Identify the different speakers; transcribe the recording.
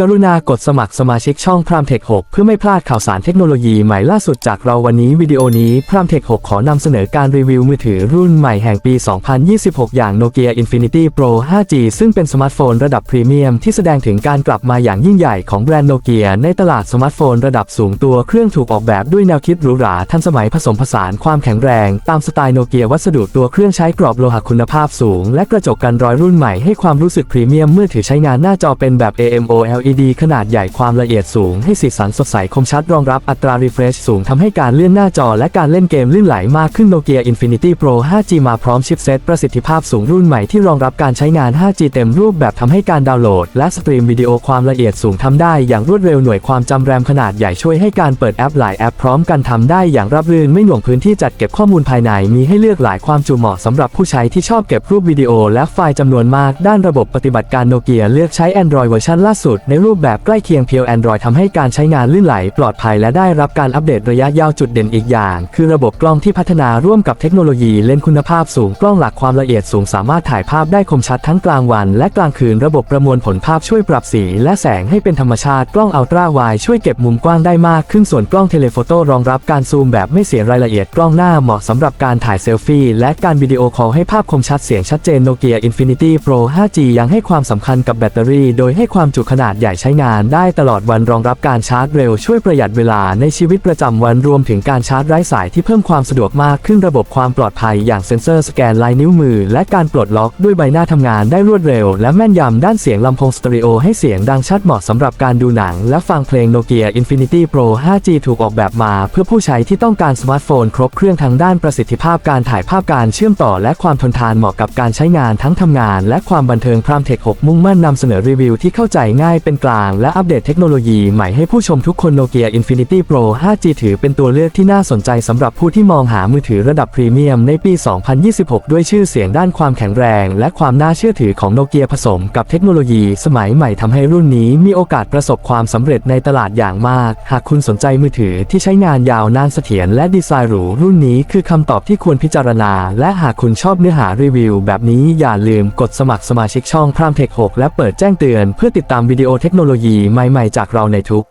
Speaker 1: กรุณากดสมัครสมาชิกช่องพรามเทค6เพื่อไม่พลาดข่าวสารเทคโนโลยีใหม่ล่าสุดจากเราวันนี้วิดีโอนี้พรามเทค6ขอนำเสนอการรีวิวมือถือรุ่นใหม่แห่งปี 2026 อย่าง Nokia Infinity Pro 5G ซึ่งเป็นสมาร์ทโฟนระดับพรีเมียมที่แสดงถึงการกลับมาอย่างยิ่งใหญ่ของแบรนด์โนเกียในตลาดสมาร์ทโฟนระดับสูงตัวเครื่องถูกออกแบบด้วยแนวคิดหรูหราทันสมัยผสมผสานความแข็งแรง ตามสไตล์โนเกียวัสดุตัวเครื่องใช้กรอบโลหะคุณภาพสูง และกระจกกันรอยรุ่นใหม่ให้ความรู้สึกพรีเมียมเมื่อถือใช้งานหน้าจอเป็นแบบ AMOLED ขนาดใหญ่ความละเอียดสูงให้สีสันสดใสคมชัดรองรับอัตรา refresh สูงทำให้การเลื่อนหน้าจอและการเล่นเกมลื่นไหลมากขึ้น Nokia Infinity Pro 5G มาพร้อมชิปเซตประสิทธิภาพสูงรุ่นใหม่ที่รองรับการใช้งาน 5G เต็มรูปแบบทำให้การดาวน์โหลด และสตรีมวิดีโอความละเอียดสูงทำได้อย่างรวดเร็วหน่วยความจำแรมขนาดใหญ่ช่วยให้การเปิดแอปหลายแอปพร้อมกันทำได้อย่างราบรื่นไม่หน่วงพื้นที่จัดเก็บข้อมูลภายในมีให้เลือกหลายความจุเหมาะสำหรับผู้ใช้ที่ชอบเก็บรูปวิดีโอและไฟล์จำนวนมากด้านระบบปฏิบัติการโนเกียเลือกใช้ Android เวอร์ชันล่าสุดในรูปแบบใกล้เคียงเพียว Android ทำให้การใช้งานลื่นไหล ปลอดภัยและได้รับการอัปเดตระยะยาวจุดเด่นอีกอย่าง คือระบบกล้องที่พัฒนาร่วมกับเทคโนโลยีเลนส์คุณภาพสูงกล้องหลักความละเอียดสูงสามารถถ่ายภาพได้คมชัดทั้งกลางวัน และกลางคืนระบบประมวลผลภาพช่วยปรับสี และแสงให้เป็นธรรมชาติกล้องอัลตร้าไวช่วยเก็บมุมกว้างได้มากขึ้นส่วนกล้องเทเลโฟโต้รองรับการซูมแบบไม่เสียรายละเอียดกล้องหน้าเหมาะสำหรับการถ่ายเซลฟี่และการวิดีโอคอลให้ภาพคมชัดเสียงชัดเจน Nokia Infinity Pro 5G ยังให้ความสำคัญกับแบตเตอรี่ โดยให้ความจุขนาดใหญ่ใช้งานได้ตลอดวันรองรับการชาร์จเร็วช่วยประหยัดเวลาในชีวิตประจำวันรวมถึงการชาร์จไร้สายที่เพิ่มความสะดวกมากขึ้นระบบความปลอดภัยอย่างเซ็นเซอร์สแกนลายนิ้วมือ และการปลดล็อกด้วยใบหน้าทำงานได้รวดเร็ว และแม่นยำด้านเสียงลำโพงสเตอริโอให้เสียงดังชัดเหมาะสำหรับการดูหนัง และฟังเพลง Nokia Infinity Pro 5G ถูกออกแบบมา เพื่อผู้ใช้ที่ต้องการสมาร์ทโฟนครบเครื่องทั้งด้านประสิทธิภาพการถ่ายภาพการเชื่อมต่อ และความทนทานเหมาะกับการใช้งานทั้งทำงาน และความบันเทิงพรามเทค6มุ่งมั่นนำเสนอรีวิวที่เข้าใจง่ายเป็นกลางและอัปเดตเทคโนโลยีใหม่ให้ผู้ชมทุกคน Nokia Infinity Pro 5G ถือเป็นตัวเลือกที่น่าสนใจสำหรับผู้ที่มองหามือถือระดับพรีเมียมในปี 2026 ด้วยชื่อเสียงด้านความแข็งแรง และความน่าเชื่อถือของโนเกียผสมกับเทคโนโลยีสมัยใหม่ทำให้รุ่นนี้มีโอกาสประสบความสำเร็จในตลาดอย่างมาก หากคุณสนใจมือถือที่ใช้งานยาวนานเสถียรและดีไซน์หรูรุ่นนี้คือคำตอบที่ควรพิจารณา และหากคุณชอบเนื้อหารีวิว แบบนี้อย่าลืมกดสมัครสมาชิกช่องพรามเทค6และเปิดแจ้งเตือนเพื่อติดตามวิดีโอเทคโนโลยีใหม่ๆจากเราในทุก